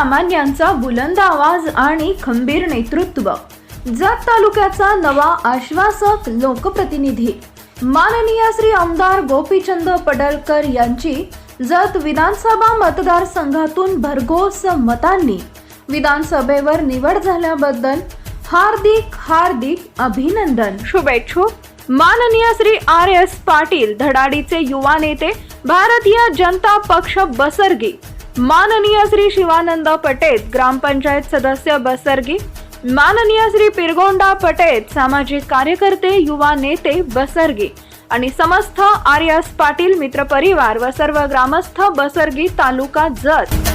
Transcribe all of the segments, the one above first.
सामान्यांचा बुलंद आवाज आणि खंबीर नेतृत्व. जत तालुक्याचा नवा आश्वासक लोकप्रतिनिधी. माननीय श्री आमदार गोपीचंद पडळकर यांची जत विधानसभा मतदारसंघातून भरघोस मतांनी विधानसभेवर निवड झाल्याबद्दल हार्दिक हार्दिक अभिनंदन. शुभेच्छुक माननीय श्री आर एस पाटील धडाडीचे युवा नेते भारतीय जनता पक्ष बसरगी. माननीय श्री शिवानंद पटेल ग्रामपंचायत सदस्य बसरगी माननीय श्री पिरगोंडा पटेल सामाजिक कार्यकर्ते युवा नेते बसरगी आणि समस्त आर्यस पाटील मित्र परिवार व सर्व ग्रामस्थ बसरगी तालुका जत.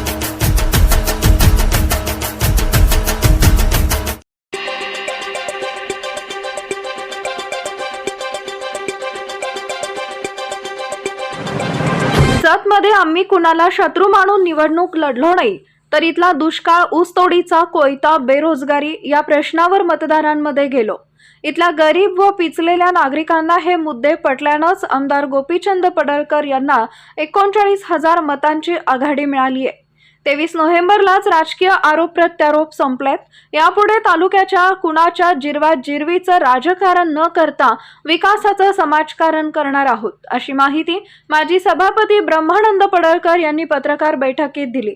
गुजरातमध्ये आम्ही कुणाला शत्रू मानून निवडणूक लढलो नाही तर इथला दुष्काळ ऊसतोडीचा कोयता बेरोजगारी या प्रश्नावर मतदारांमध्ये गेलो. इथल्या गरीब व पिचलेल्या नागरिकांना हे मुद्दे पटल्यानंच आमदार गोपीचंद पडळकर यांना एकोणचाळीस हजार मतांची आघाडी मिळाली आहे. तेवीस नोव्हेंबरलाच राजकीय आरोप प्रत्यारोप संपलेत. यापुढे तालुक्याच्या कुणाच्या जिरवात जिरवीचं राजकारण न करता विकासाचं समाजकारण करणार आहोत अशी माहिती माजी सभापती ब्रह्मानंद पडळकर यांनी पत्रकार बैठकीत दिली.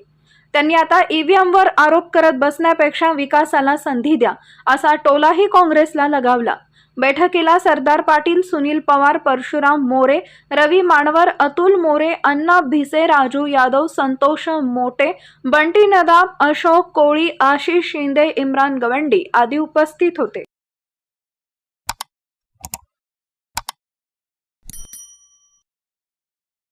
त्यांनी आता ईव्हीएमवर आरोप करत बसण्यापेक्षा विकासाला संधी द्या असा टोलाही काँग्रेसला लगावला. बैठकीला सरदार पाटील सुनील पवार परशुराम मोरे रवी मानवर अतुल मोरे अण्णा भिसे राजू यादव संतोष मोटे बंटी नदाब अशोक कोळी आशिष शिंदे इम्रान गवंडी आदी उपस्थित होते.